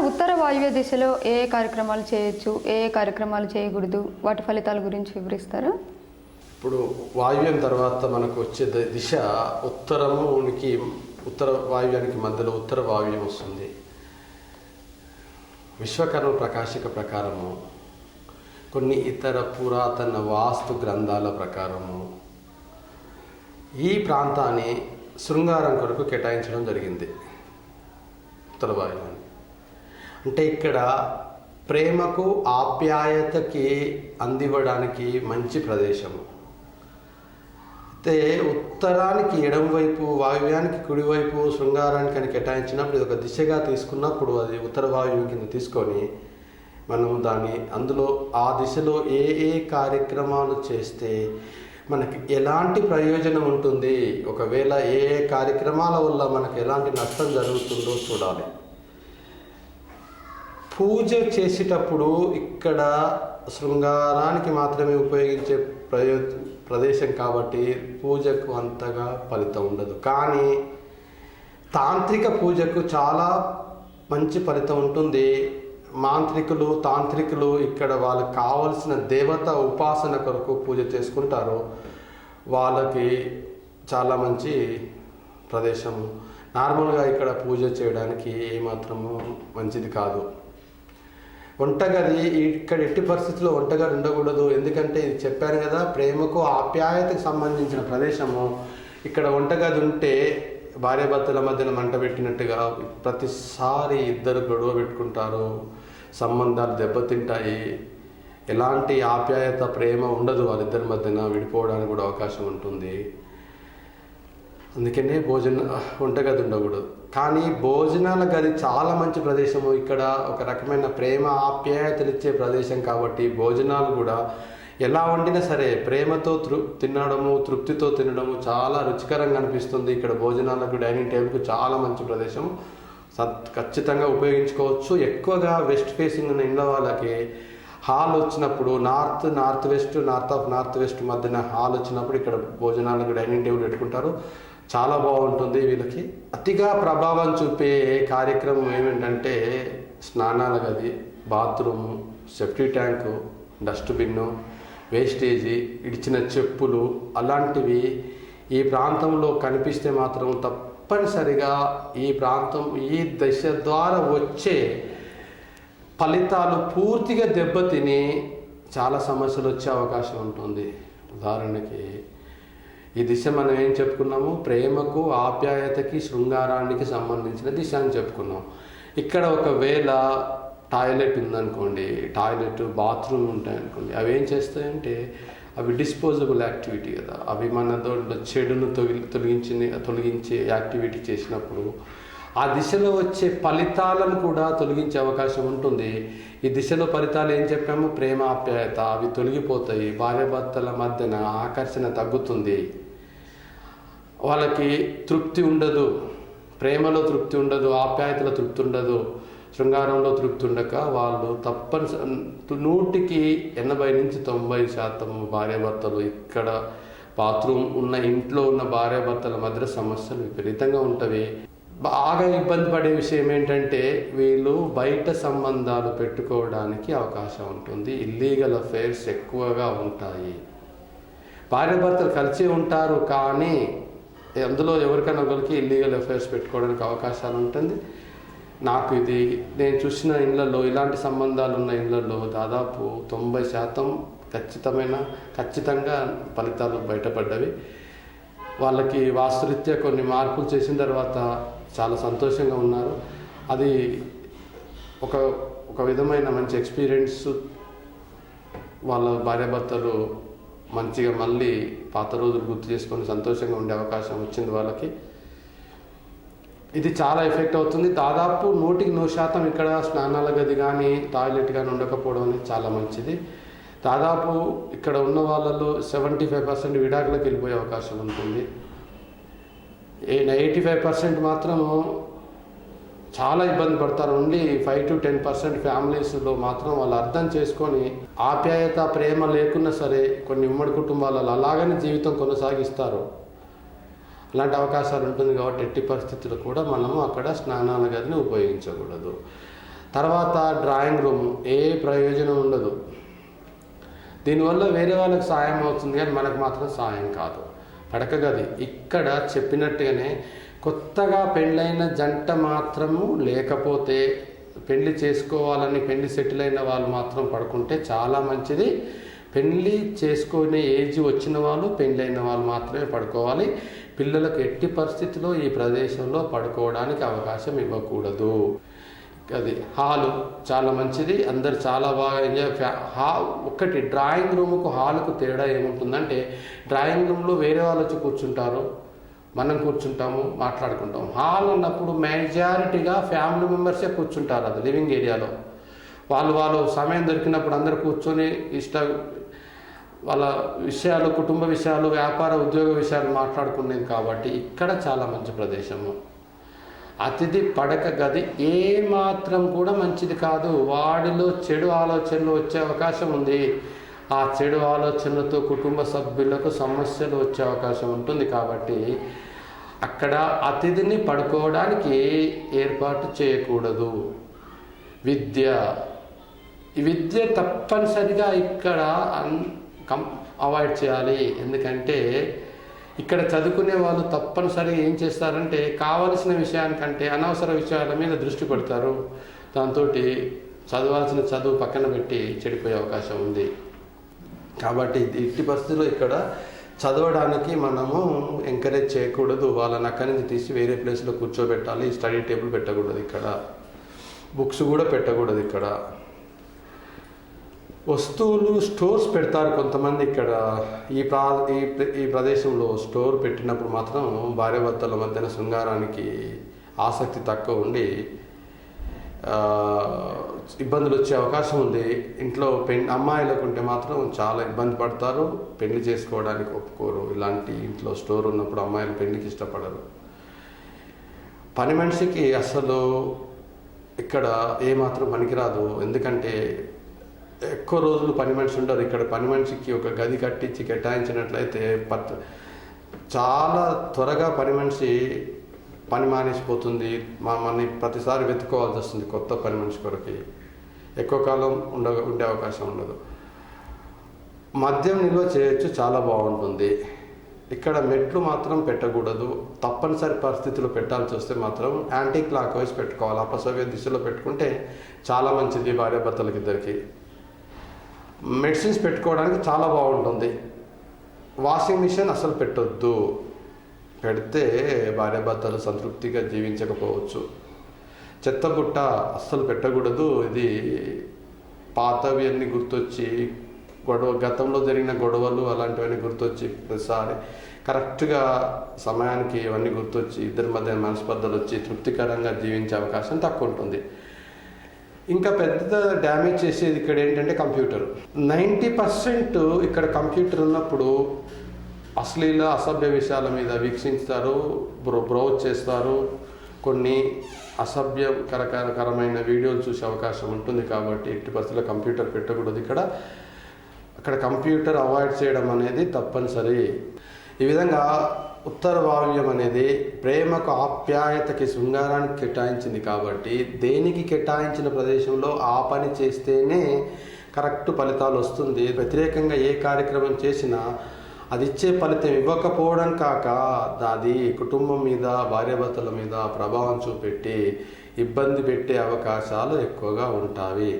Sir ఉత్తర వాయువ్య దిశలో ఏ ఏ కార్యక్రమాలు చేయొచ్చు ఏ ఏ కార్యక్రమాలు చేయకూడదు వాటి ఫలితాల గురించి వివరిస్తారు? ఇప్పుడు వాయువ్యం తర్వాత మనకు వచ్చే దిశ ఉత్తరమునికి ఉత్తర వాయువ్యానికి మధ్యలో ఉత్తర వాయువ్యం వస్తుంది. విశ్వకర్మ ప్రకాశిక ప్రకారము కొన్ని ఇతర పురాతన వాస్తు గ్రంథాల ప్రకారము ఈ ప్రాంతాన్ని శృంగారం కొరకు కేటాయించడం జరిగింది. ఉత్తర వాయువ్యం. అంటే ఇక్కడ ప్రేమకు ఆప్యాయతకి అందివ్వడానికి మంచి ప్రదేశము అయితే ఉత్తరానికి ఎడమవైపు వాయువ్యానికి కుడివైపు శృంగారానికి అని కేటాయించినప్పుడు ఇది ఒక దిశగా తీసుకున్నప్పుడు అది ఉత్తర వాయువు కింద తీసుకొని మనం దాన్ని అందులో ఆ దిశలో ఏ ఏ కార్యక్రమాలు చేస్తే మనకి ఎలాంటి ప్రయోజనం ఉంటుంది? ఒకవేళ ఏ ఏ కార్యక్రమాల వల్ల మనకు ఎలాంటి నష్టం జరుగుతుందో చూడాలి. పూజ చేసేటప్పుడు ఇక్కడ శృంగారానికి మాత్రమే ఉపయోగించే ప్రయో ప్రదేశం కాబట్టి పూజకు అంతగా ఫలితం ఉండదు. కానీ తాంత్రిక పూజకు చాలా మంచి ఫలితం ఉంటుంది. మాంత్రికులు తాంత్రికులు ఇక్కడ వాళ్ళకి కావలసిన దేవత ఉపాసన కొరకు పూజ చేసుకుంటారు. వాళ్ళకి చాలా మంచి ప్రదేశము నార్మల్గా ఇక్కడ పూజ చేయడానికి ఏమాత్రము మంచిది కాదు. వంటగది ఇక్కడ ఎట్టి పరిస్థితుల్లో వంటగది ఉండకూడదు. ఎందుకంటే ఇది చెప్పాను కదా ప్రేమకు ఆప్యాయతకు సంబంధించిన ప్రదేశము. ఇక్కడ వంటగది ఉంటే భార్యాభర్తల మధ్యన మంట పెట్టినట్టుగా ప్రతిసారి ఇద్దరు గొడవ పెట్టుకుంటారు. సంబంధాలు దెబ్బతింటాయి. ఎలాంటి ఆప్యాయత ప్రేమ ఉండదు వాళ్ళిద్దరి మధ్యన విడిపోవడానికి కూడా అవకాశం ఉంటుంది. అందుకనే భోజన వంటగది ఉండకూడదు. కానీ భోజనాల గది చాలా మంచి ప్రదేశము. ఇక్కడ ఒక రకమైన ప్రేమ ఆప్యాయతలు ఇచ్చే ప్రదేశం కాబట్టి భోజనాలు కూడా ఎలా వండినా సరే ప్రేమతో తృ తినడము తృప్తితో తినడము చాలా రుచికరంగా అనిపిస్తుంది. ఇక్కడ భోజనాలకు డైనింగ్ టేబుల్కు చాలా మంచి ప్రదేశం. సత్ ఖచ్చితంగా ఉపయోగించుకోవచ్చు. ఎక్కువగా వెస్ట్ ఫేసింగ్ ఉన్న ఇండ్ల వాళ్ళకి హాల్ వచ్చినప్పుడు north north west north of north west మధ్యన హాల్ వచ్చినప్పుడు ఇక్కడ భోజనాలకు డైనింగ్ టేబుల్ పెట్టుకుంటారు. చాలా బాగుంటుంది వీళ్ళకి. అతిగా ప్రభావం చూపే కార్యక్రమం ఏమిటంటే స్నానాల గది బాత్రూము సెఫ్టీ ట్యాంకు డస్ట్బిన్ను వేస్టేజీ ఇడిచిన చెప్పులు అలాంటివి ఈ ప్రాంతంలో కనిపిస్తే మాత్రం తప్పనిసరిగా ఈ ప్రాంతం ఈ దశ ద్వారా వచ్చే ఫలితాలు పూర్తిగా దెబ్బతిని చాలా సమస్యలు వచ్చే అవకాశం ఉంటుంది. ఉదాహరణకి ఈ దిశ మనం ఏం చెప్పుకున్నాము? ప్రేమకు ఆప్యాయతకి శృంగారానికి సంబంధించిన దిశ అని చెప్పుకున్నాం. ఇక్కడ ఒకవేళ టాయిలెట్ ఉందనుకోండి టాయిలెట్ బాత్రూమ్ ఉంటాయనుకోండి అవి ఏం చేస్తాయంటే అవి డిస్పోజబుల్ యాక్టివిటీ కదా. అవి మన చెడును తొలి తొలగించిన తొలగించే యాక్టివిటీ చేసినప్పుడు ఆ దిశలో వచ్చే ఫలితాలను కూడా తొలగించే అవకాశం ఉంటుంది. ఈ దిశలో ఫలితాలు ఏం చెప్పాము? ప్రేమ ఆప్యాయత అవి తొలగిపోతాయి. భార్యాభర్తల మధ్యన ఆకర్షణ తగ్గుతుంది. వాళ్ళకి తృప్తి ఉండదు. ప్రేమలో తృప్తి ఉండదు. ఆప్యాయతలో తృప్తి ఉండదు. శృంగారంలో తృప్తి ఉండక వాళ్ళు తప్పనిసరి నూటికి ఎనభై నుంచి తొంభై శాతం భార్యాభర్తలు ఇక్కడ బాత్రూమ్ ఉన్న ఇంట్లో ఉన్న భార్యాభర్తల మధ్య సమస్యలు విపరీతంగా ఉంటవి. బాగా ఇబ్బంది పడే విషయం ఏంటంటే వీళ్ళు బయట సంబంధాలు పెట్టుకోవడానికి అవకాశం ఉంటుంది. ఇల్లీగల్ అఫైర్స్ ఎక్కువగా ఉంటాయి. భార్యాభర్తలు కలిసి ఉంటారు కానీ అందులో ఎవరికైనా ఒకరికి ఇల్లీగల్ అఫైర్స్ పెట్టుకోవడానికి అవకాశాలు ఉంటుంది. నాకు ఇది నేను చూసిన ఇళ్ళలో ఇలాంటి సంబంధాలు ఉన్న ఇళ్ళలో దాదాపు తొంభై శాతం ఖచ్చితమైన ఖచ్చితంగా ఫలితాలు బయటపడ్డవి. వాళ్ళకి వాస్తురీత్యా కొన్ని మార్పులు చేసిన తర్వాత చాలా సంతోషంగా ఉన్నారు. అది ఒక ఒక విధమైన మంచి ఎక్స్పీరియన్స్ వాళ్ళ భార్యాభర్తలు మంచిగా మళ్ళీ పాత రోజులు గుర్తు చేసుకొని సంతోషంగా ఉండే అవకాశం వచ్చింది వాళ్ళకి. ఇది చాలా ఎఫెక్ట్ అవుతుంది. దాదాపు నూటికి నూరు శాతం ఇక్కడ స్నానాల గది కానీ టాయిలెట్ కానీ ఉండకపోవడం అనేది చాలా మంచిది. దాదాపు ఇక్కడ ఉన్న వాళ్ళలో సెవెంటీ ఫైవ్ పర్సెంట్ విడాకులకు వెళ్ళిపోయే అవకాశం ఉంటుంది. ఎయిటీ ఫైవ్ పర్సెంట్ మాత్రం చాలా ఇబ్బంది పడతారు. Only five to ten percent ఫ్యామిలీస్లో మాత్రం వాళ్ళు అర్థం చేసుకొని ఆప్యాయత ప్రేమ లేకున్నా సరే కొన్ని ఉమ్మడి కుటుంబాలలో అలాగనే జీవితం కొనసాగిస్తారు. అలాంటి అవకాశాలు ఉంటుంది కాబట్టి ఎట్టి పరిస్థితుల్లో కూడా మనము అక్కడ స్నానాల గదిని ఉపయోగించకూడదు. తర్వాత డ్రాయింగ్ రూమ్ ఏ ప్రయోజనం ఉండదు. దీనివల్ల వేరే వాళ్ళకి సాయం అవుతుంది కానీ మనకు మాత్రం సాయం కాదు. పడక గది ఇక్కడ చెప్పినట్టుగానే కొత్తగా పెళ్ళైన జంట మాత్రము లేకపోతే పెళ్ళి చేసుకోవాలని పెళ్ళి సెటిల్ అయిన వాళ్ళు మాత్రం పడుకుంటే చాలా మంచిది. పెళ్ళి చేసుకునే ఏజ్ వచ్చిన వాళ్ళు పెళ్ళైన వాళ్ళు మాత్రమే పడుకోవాలి. పిల్లలకు ఎట్టి పరిస్థితిలో ఈ ప్రదేశంలో పడుకోవడానికి అవకాశం ఇవ్వకూడదు. అది హాలు చాలా మంచిది. అందరు చాలా బాగా ఎంజాయ్ ఫ్యా హా ఒక్కటి డ్రాయింగ్ రూమ్కు హాల్కు తేడా ఏముంటుందంటే డ్రాయింగ్ రూమ్లో వేరే వాళ్ళు వచ్చి కూర్చుంటారు. మనం కూర్చుంటాము మాట్లాడుకుంటాం హాల్ ఉన్నప్పుడు మెజారిటీగా ఫ్యామిలీ మెంబర్సే కూర్చుంటారు అది లివింగ్ ఏరియాలో. వాళ్ళు వాళ్ళు సమయం దొరికినప్పుడు అందరు కూర్చొని ఇష్ట వాళ్ళ విషయాలు కుటుంబ విషయాలు వ్యాపార ఉద్యోగ విషయాలు మాట్లాడుకునేది కాబట్టి ఇక్కడ చాలా మంచి ప్రదేశము. అతిథి పడక గది ఏ మాత్రం కూడా మంచిది కాదు. వాడిలో చెడు ఆలోచనలు వచ్చే అవకాశం ఉంది. ఆ చెడు ఆలోచనలతో కుటుంబ సభ్యులకు సమస్యలు వచ్చే అవకాశం ఉంటుంది కాబట్టి అక్కడ అతిథిని పడుకోవడానికి ఏర్పాటు చేయకూడదు. విద్య. ఈ విద్య తప్పనిసరిగా ఇక్కడ కం అవాయిడ్ చేయాలి. ఎందుకంటే ఇక్కడ చదువుకునే వాళ్ళు తప్పనిసరిగా ఏం చేస్తారంటే కావలసిన విషయానికంటే అనవసర విషయాల మీద దృష్టి పెడతారు. దాంతో చదవాల్సిన చదువు పక్కన పెట్టి చెడిపోయే అవకాశం ఉంది. కాబట్టి ఇట్టి పరిస్థితుల్లో ఇక్కడ చదవడానికి మనము ఎంకరేజ్ చేయకూడదు. వాళ్ళని అక్కడి నుంచి తీసి వేరే ప్లేస్లో కూర్చోబెట్టాలి. స్టడీ టేబుల్ పెట్టకూడదు ఇక్కడ. బుక్స్ కూడా పెట్టకూడదు ఇక్కడ. వస్తువులు స్టోర్స్ పెడతారు కొంతమంది ఇక్కడ. ఈ ప్రా ఈ ఈ ప్రదేశంలో స్టోర్ పెట్టినప్పుడు మాత్రం భార్యాభర్తల మధ్యన శృంగారానికి ఆసక్తి తక్కువ ఉండి ఇబ్బందులు వచ్చే అవకాశం ఉంది. ఇంట్లో పెన్ అమ్మాయిలకు ఉంటే మాత్రం చాలా ఇబ్బంది పడతారు. పెళ్ళి చేసుకోవడానికి ఒప్పుకోరు. ఇలాంటి ఇంట్లో స్టోర్ ఉన్నప్పుడు అమ్మాయిలు పెళ్ళికి ఇష్టపడరు. పని మనిషికి అసలు ఇక్కడ ఏమాత్రం పనికిరాదు. ఎందుకంటే ఎక్కువ రోజులు పని మనిషి ఉంటారు ఇక్కడ పని మనిషికి ఒక గది కట్టించి కేటాయించినట్లయితే పత్ చాలా త్వరగా పని మనిషి పని మానేసిపోతుంది. మా ప్రతిసారి వెతుక్కోవాల్సి వస్తుంది కొత్త పని మనిషి కొరకి. ఎక్కువ కాలం ఉండ ఉండే అవకాశం ఉండదు. మద్యం నిల్వ చేయొచ్చు చాలా బాగుంటుంది. ఇక్కడ మెట్లు మాత్రం పెట్టకూడదు. తప్పనిసరి పరిస్థితులు పెట్టాల్సి వస్తే మాత్రం యాంటీ క్లాక్ వైజ్ పెట్టుకోవాలి. అపసవ్య దిశలో పెట్టుకుంటే చాలా మంచిది భార్యాభర్తలకి ఇద్దరికి. మెడిసిన్స్ పెట్టుకోవడానికి చాలా బాగుంటుంది. వాషింగ్ మిషన్ అసలు పెట్టొద్దు. పెడితే భార్యాభర్తలు సంతృప్తిగా జీవించకపోవచ్చు. చెత్తబుట్ట అస్సలు పెట్టకూడదు. ఇది పాతవి అన్ని గుర్తొచ్చి గొడవ గతంలో జరిగిన గొడవలు అలాంటివన్నీ గుర్తొచ్చి ప్రతిసారి కరెక్ట్గా సమయానికి ఇవన్నీ గుర్తొచ్చి ఇద్దరి మధ్య మనస్పర్ధలు వచ్చి తృప్తికరంగా జీవించే అవకాశం తక్కువ ఉంటుంది. ఇంకా పెద్ద డ్యామేజ్ చేసేది ఇక్కడ ఏంటంటే కంప్యూటర్ నైంటీ పర్సెంట్ ఇక్కడ కంప్యూటర్ ఉన్నప్పుడు అశ్లీల అసభ్య విషయాల మీద వీక్షిస్తారు బ్రో బ్రౌజ్ చేస్తారు. కొన్ని అసభ్యకరకరమైన వీడియోలు చూసే అవకాశం ఉంటుంది కాబట్టి ఎట్టి పరిస్థితుల్లో కంప్యూటర్ పెట్టకూడదు ఇక్కడ. అక్కడ కంప్యూటర్ అవాయిడ్ చేయడం అనేది తప్పనిసరి. ఈ విధంగా ఉత్తర వాయువ్యం అనేది ప్రేమకు ఆప్యాయతకి శృంగారానికి కేటాయించింది కాబట్టి దేనికి కేటాయించిన ప్రదేశంలో ఆ పని చేస్తేనే కరెక్ట్ ఫలితాలు వస్తుంది. వ్యతిరేకంగా ఏ కార్యక్రమం చేసినా అది ఇచ్చే ఫలితం ఇవ్వకపోవడం కాక అది కుటుంబం మీద భార్యాభర్తల మీద ప్రభావం చూపెట్టి ఇబ్బంది పెట్టే అవకాశాలు ఎక్కువగా ఉంటాయి.